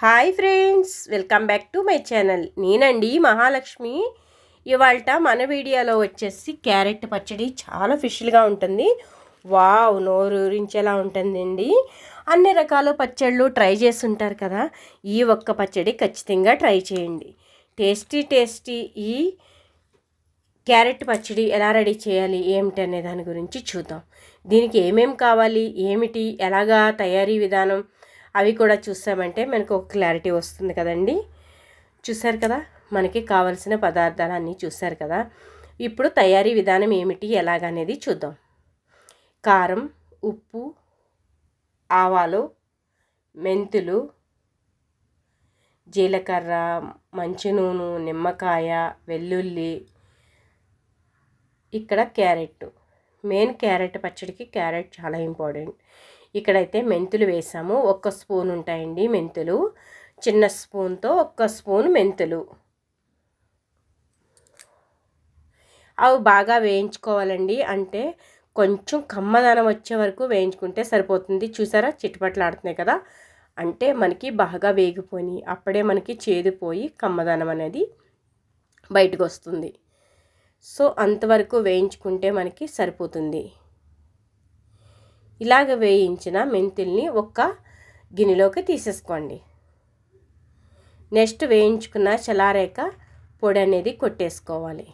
Hi friends welcome back to my channel. నేనండి మహాలక్ష్మి. ఇవాళ మన వీడియోలో వచ్చేసి క్యారెట్ పచ్చడి చాలా ఫిష్లుగా ఉంటుంది. వావ్ నోరూరించేలా ఉంటుందండి. అన్ని రకాల పచ్చళ్ళు ట్రై చేస్తుంటారు కదా ఈ ఒక్క పచ్చడి ఖచ్చితంగా ట్రై చేయండి. టేస్టీ టేస్టీ ఈ క్యారెట్ పచ్చడి ఎలా రెడీ చేయాలి ఏమిటి అనే దాని గురించి చూద్దాం. దీనికి ఏమేమి కావాలి ఏమిటి ఎలాగా తయారీ విధానం అవి కూడా చూసామంటే మనకు ఒక క్లారిటీ వస్తుంది కదండి. చూసారు కదా? మనకి కావలసిన పదార్థాలు అన్నీ చూసారు కదా? ఇప్పుడు తయారీ విధానం ఏమిటి? ఎలాగనేది చూద్దాం. కారం ఉప్పు ఆవాలు మెంతులు జీలకర్ర మంచి నూనె నిమ్మకాయ వెల్లుల్లి ఇక్కడ క్యారెట్. మెయిన్ క్యారెట్ పచ్చడికి క్యారెట్ చాలా ఇంపార్టెంట్. ఇక్కడైతే మెంతులు వేసాము. ఒక్క స్పూన్ ఉంటాయండి మెంతులు. చిన్న స్పూన్తో ఒక్క స్పూన్ మెంతులు. అవి బాగా వేయించుకోవాలండి. అంటే కొంచెం కమ్మదనం వచ్చే వరకు వేయించుకుంటే సరిపోతుంది. చూసారా? చిట్టుపట్లాడుతున్నాయి కదా? అంటే మనకి బాగా వేగిపోయి అప్పుడే మనకి చేదిపోయి కమ్మదనం అనేది బయటకు వస్తుంది. సో అంతవరకు వేయించుకుంటే మనకి సరిపోతుంది. ఇలాగ వేయించిన మెంతుల్ని ఒక్క గిన్నెలోకి తీసేసుకోండి. నెక్స్ట్ వేయించుకున్న చలారేక పొడి అనేది కొట్టేసుకోవాలి.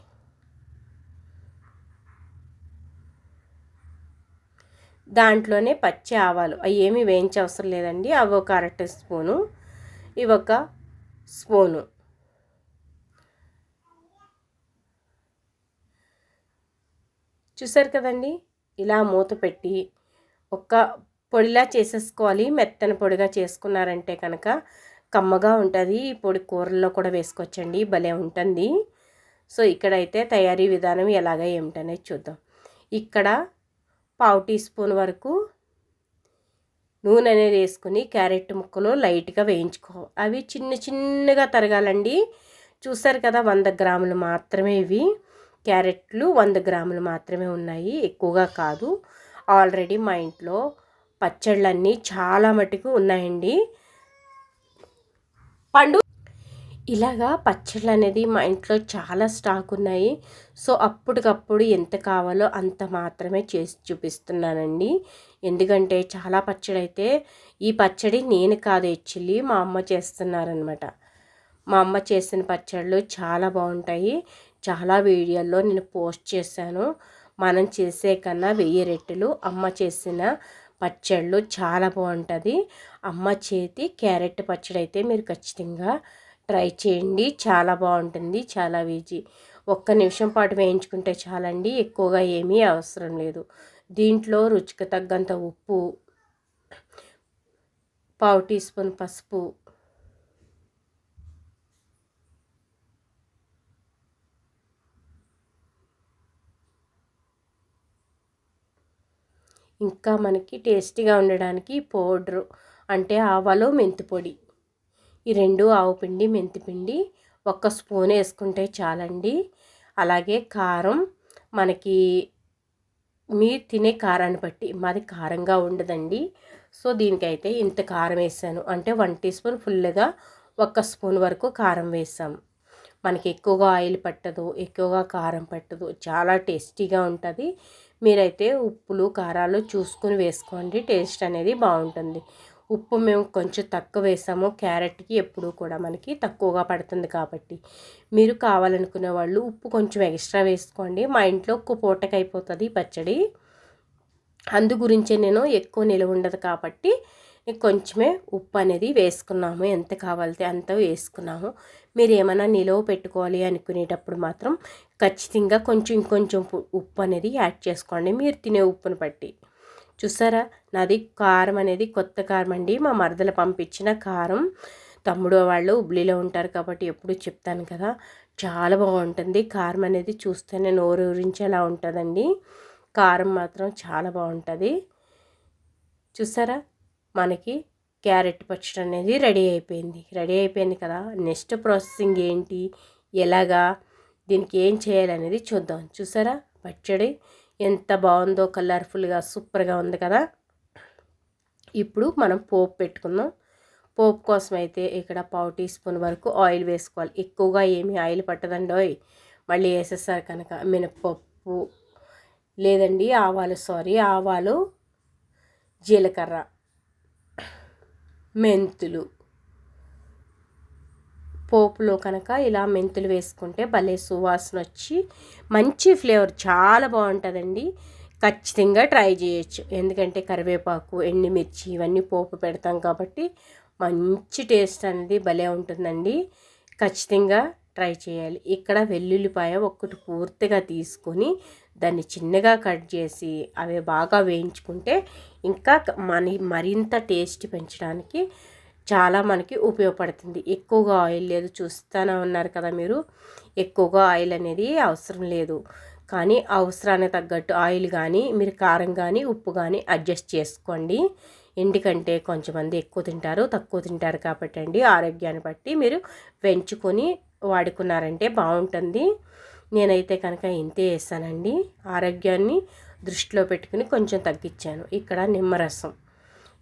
దాంట్లోనే పచ్చి ఆవాలు అవి ఏమీ వేయించవసరం లేదండి. అవి ఒక అరటి స్పూను ఇవి ఒక స్పూను. చూసారు కదండి? ఇలా మూత పెట్టి ఒక పొడిలా చేసేసుకోవాలి. మెత్తని పొడిగా చేసుకున్నారంటే కనుక కమ్మగా ఉంటుంది. ఈ పొడి కూరల్లో కూడా వేసుకోవచ్చండి. భలే ఉంటుంది. సో ఇక్కడైతే తయారీ విధానం ఎలాగ ఏమిటనేది చూద్దాం. ఇక్కడ పావు టీ స్పూన్ వరకు నూనె అనేది వేసుకుని క్యారెట్ ముక్కలు లైట్గా వేయించుకో అవి చిన్న చిన్నగా తరగాలండి. చూసారు కదా వంద గ్రాములు మాత్రమే ఇవి. క్యారెట్లు వంద గ్రాములు మాత్రమే ఉన్నాయి. ఎక్కువగా కాదు. ఆల్రెడీ మా ఇంట్లో పచ్చళ్ళన్నీ చాలా మటుకు ఉన్నాయండి. పండు ఇలాగా పచ్చళ్ళు అనేది మా ఇంట్లో చాలా స్టాక్ ఉన్నాయి. సో అప్పటికప్పుడు ఎంత కావాలో అంత మాత్రమే చేసి చూపిస్తున్నానండి. ఎందుకంటే చాలా పచ్చడి అయితే ఈ పచ్చడి నేను కాదు యాక్చువల్లీ మా అమ్మ చేస్తున్నారనమాట మా అమ్మ చేసిన పచ్చళ్ళు చాలా బాగుంటాయి. చాలా వీడియోల్లో నేను పోస్ట్ చేశాను. మనం చేసే కన్నా వెయ్యి రెట్టెలు అమ్మ చేసిన పచ్చళ్ళు చాలా బాగుంటుంది. అమ్మ చేతి క్యారెట్ పచ్చడి అయితే మీరు ఖచ్చితంగా ట్రై చేయండి. చాలా బాగుంటుంది చాలా ఈజీ. ఒక్క నిమిషం పాటు వేయించుకుంటే చాలండి ఎక్కువగా ఏమీ అవసరం లేదు. దీంట్లో రుచికి తగ్గంత ఉప్పు పావు టీ స్పూన్ పసుపు ఇంకా మనకి టేస్టీగా ఉండడానికి పౌడరు అంటే ఆవాలు మెంతి పొడి ఈ రెండు ఆవు పిండి మెంతిపిండి ఒక ఒక్క స్పూన్ వేసుకుంటే చాలండి. అలాగే కారం మనకి మీరు తినే కారాన్ని బట్టి మాది కారంగా ఉండదండి. సో దీనికైతే ఇంత కారం వేసాను. అంటే వన్ టీ స్పూన్ ఫుల్గా ఒక్క స్పూన్ వరకు కారం వేసాం. మనకి ఎక్కువగా ఆయిల్ పట్టదు ఎక్కువగా కారం పట్టదు చాలా టేస్టీగా ఉంటుంది. మీరైతే ఉప్పులు కారాలు చూసుకుని వేసుకోండి. టేస్ట్ అనేది బాగుంటుంది. ఉప్పు మేము కొంచెం తక్కువ వేసాము. క్యారెట్కి ఎప్పుడు కూడా మనకి తక్కువగా పడుతుంది కాబట్టి. మీరు కావాలనుకునే వాళ్ళు ఉప్పు కొంచెం ఎక్స్ట్రా వేసుకోండి. మా ఇంట్లో ఒక్క పూటకి అయిపోతుంది పచ్చడి. అందు గురించే నేను ఎక్కువ నిలవ ఉండదు కాబట్టి కొంచెమే ఉప్పు అనేది వేసుకున్నాము. ఎంత కావాలితే అంత వేసుకున్నాము. మీరు ఏమైనా నిలువ పెట్టుకోవాలి అనుకునేటప్పుడు మాత్రం ఖచ్చితంగా కొంచెం ఇంకొంచెం ఉప్పు అనేది యాడ్ చేసుకోండి. మీరు తినే ఉప్పును బట్టి. చూసారా? నాది కారం అనేది కొత్త కారం అండి. మా మరదలు పంపించిన కారం. తమ్ముడు వాళ్ళు ఉబ్లీలో ఉంటారు కాబట్టి ఎప్పుడు చెప్తాను కదా. చాలా బాగుంటుంది. కారం అనేది చూస్తేనే నోరు ఊరించేలా ఉంటుందండి. కారం మాత్రం చాలా బాగుంటుంది. చూసారా? మనకి క్యారెట్ పచ్చడి అనేది రెడీ అయిపోయింది. రెడీ అయిపోయింది కదా. నెక్స్ట్ ప్రాసెసింగ్ ఏంటి? ఎలాగా? దీనికి ఏం చేయాలనేది చూద్దాం. చూసారా? పచ్చడి ఎంత బాగుందో కలర్ఫుల్గా సూపర్గా ఉంది కదా. ఇప్పుడు మనం పోపు పెట్టుకుందాం. పోపు కోసం అయితే ఇక్కడ పావు టీ స్పూన్ వరకు ఆయిల్ వేసుకోవాలి. ఎక్కువగా ఏమీ ఆయిల్ పట్టదండి మళ్ళీ వేసేసారు కనుక మినపప్పు లేదండి ఆవాలు సారీ ఆవాలు జీలకర్ర. మెంతులు. పోపులో కనుక ఇలా మెంతులు వేసుకుంటే భలే సువాసన వచ్చి మంచి ఫ్లేవర్ చాలా బాగుంటుందండి. ఖచ్చితంగా ట్రై చేయొచ్చు. ఎందుకంటే కరివేపాకు ఎండుమిర్చి ఇవన్నీ పోపు పెడతాం కాబట్టి మంచి టేస్ట్ అనేది భలే ఉంటుందండి. ఖచ్చితంగా ట్రై చేయాలి. ఇక్కడ వెల్లుల్లిపాయ ఒక్కటి పూర్తిగా తీసుకొని దాన్ని చిన్నగా కట్ చేసి అవి బాగా వేయించుకుంటే ఇంకా మన మరింత టేస్ట్ పెంచడానికి చాలా మనకి ఉపయోగపడుతుంది. ఎక్కువగా ఆయిల్ లేదు చూస్తూనే ఉన్నారు కదా మీరు. ఎక్కువగా ఆయిల్ అనేది అవసరం లేదు. కానీ అవసరానికి తగ్గట్టు ఆయిల్ కానీ మీరు కారం కానీ ఉప్పు కానీ అడ్జస్ట్ చేసుకోండి. ఎందుకంటే కొంతమంది ఎక్కువ తింటారు తక్కువ తింటారు కాబట్టి అండి. ఆరోగ్యాన్ని బట్టి మీరు పెంచుకొని వాడుకున్నారంటే బాగుంటుంది. నేనైతే కనుక ఇంతే వేస్తానండి ఆరోగ్యాన్ని దృష్టిలో పెట్టుకుని కొంచెం తగ్గించాను. ఇక్కడ నిమ్మరసం.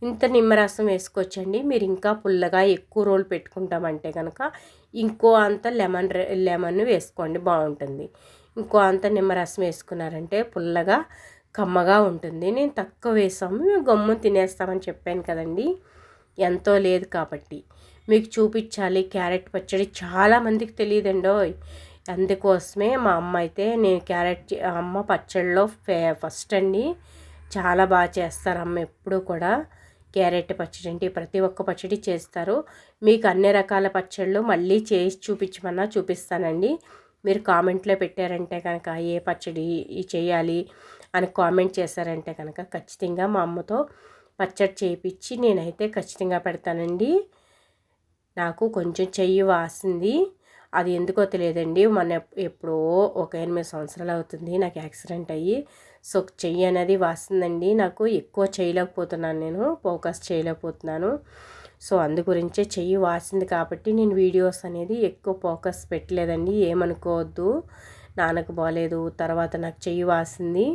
ఇంత నిమ్మరసం వేసుకోవచ్చండి. మీరు ఇంకా పుల్లగా ఎక్కువ రోలు పెట్టుకుంటామంటే కనుక ఇంకో అంత లెమన్ లెమన్ వేసుకోండి బాగుంటుంది. ఇంకో అంత నిమ్మరసం వేసుకున్నారంటే పుల్లగా కమ్మగా ఉంటుంది. నేను తక్కువ వేసాము. మేము గమ్ము తినేస్తామని చెప్పాను కదండి. ఎంతో లేదు కాబట్టి. మీకు చూపించాలి. క్యారెట్ పచ్చడి చాలామందికి తెలియదండోయ్. అందుకోసమే మా అమ్మ అయితే నేను క్యారెట్ అమ్మ పచ్చళ్ళలో ఫే ఫస్ట్ అండి చాలా బాగా చేస్తారు అమ్మ ఎప్పుడు కూడా. క్యారెట్ పచ్చడి అంటే ప్రతి ఒక్క పచ్చడి చేస్తారు. మీకు అన్ని రకాల పచ్చళ్ళు మళ్ళీ చేసి చూపించమన్నా చూపిస్తానండి. మీరు కామెంట్లో పెట్టారంటే కనుక ఏ పచ్చడి చేయాలి అని కామెంట్ చేశారంటే కనుక ఖచ్చితంగా మా అమ్మతో పచ్చడి చేయించి నేనైతే ఖచ్చితంగా పెడతానండి. నాకు కొంచెం చెయ్యి వాసింది. అది ఎందుకో తెలియదండి. మన ఎప్పుడో ఒక ఎనిమిది సంవత్సరాలు అవుతుంది నాకు యాక్సిడెంట్ అయ్యి. సో చెయ్యి అనేది వాస్తుందండి నాకు ఎక్కువ చేయలేకపోతున్నాను నేను. ఫోకస్ చేయలేకపోతున్నాను. సో అందు గురించే చెయ్యి వాసింది కాబట్టి నేను వీడియోస్ అనేది ఎక్కువ ఫోకస్ పెట్టలేదండి. ఏమనుకోవద్దు. నాన్నకు బాగాలేదు తర్వాత నాకు చెయ్యి వాసింది.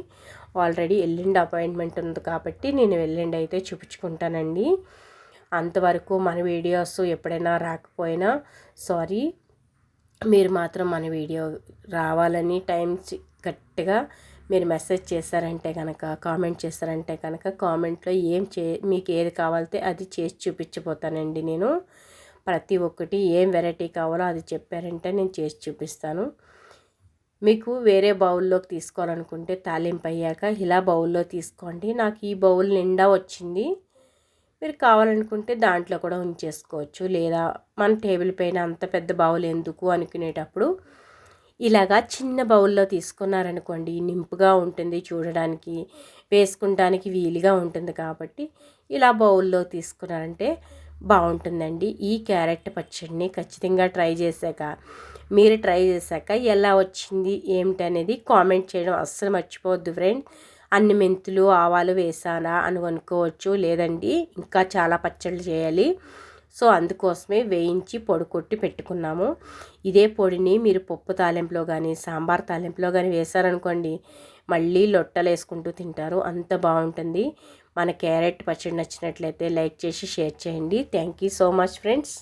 ఆల్రెడీ ఎల్లుండి అపాయింట్మెంట్ ఉంది కాబట్టి నేను ఎల్లుండి అయితే చూపించుకుంటానండి. అంతవరకు మన వీడియోస్ ఎప్పుడైనా రాకపోయినా సారీ. మీరు మాత్రం మన వీడియో రావాలని టైం గట్టిగా మీరు మెసేజ్ చేశారంటే కనుక కామెంట్ చేశారంటే కనుక కామెంట్లో ఏం చే మీకు ఏది కావాలితే అది చేసి చూపించిపోతానండి నేను. ప్రతి ఒక్కటి ఏం వెరైటీ కావాలో అది చెప్పారంటే నేను చేసి చూపిస్తాను. మీకు వేరే బౌల్లోకి తీసుకోవాలనుకుంటే తాలింపు అయ్యాక ఇలా బౌల్లో తీసుకోండి. నాకు ఈ బౌల్ నిండా వచ్చింది. మీరు కావాలనుకుంటే దాంట్లో కూడా ఉంచేసుకోవచ్చు. లేదా మన టేబుల్ పైన అంత పెద్ద బౌల్ ఎందుకు అనుకునేటప్పుడు ఇలాగా చిన్న బౌల్లో తీసుకున్నారనుకోండి నింపుగా ఉంటుంది చూడడానికి వేసుకుంటానికి వీలుగా ఉంటుంది కాబట్టి ఇలా బౌల్లో తీసుకున్నారంటే బాగుంటుందండి. ఈ క్యారెట్ పచ్చడిని ఖచ్చితంగా ట్రై చేశాక మీరు ట్రై చేశాక ఎలా వచ్చింది ఏమిటి అనేది కామెంట్ చేయడం అస్సలు మర్చిపోవద్దు ఫ్రెండ్. అన్ని మెంతులు ఆవాలు వేసానా అని అనుకోవచ్చు. లేదండి ఇంకా చాలా పచ్చళ్ళు చేయాలి. సో అందుకోసమే వేయించి పొడి కొట్టి పెట్టుకున్నాము. ఇదే పొడిని మీరు పప్పు తాలింపులో కానీ సాంబార్ తాలింపులో కానీ వేశారనుకోండి మళ్ళీ లొట్టలు వేసుకుంటూ తింటారు. అంత బాగుంటుంది. మన క్యారెట్ పచ్చడి నచ్చినట్లయితే లైక్ చేసి షేర్ చేయండి. Thank you so much friends.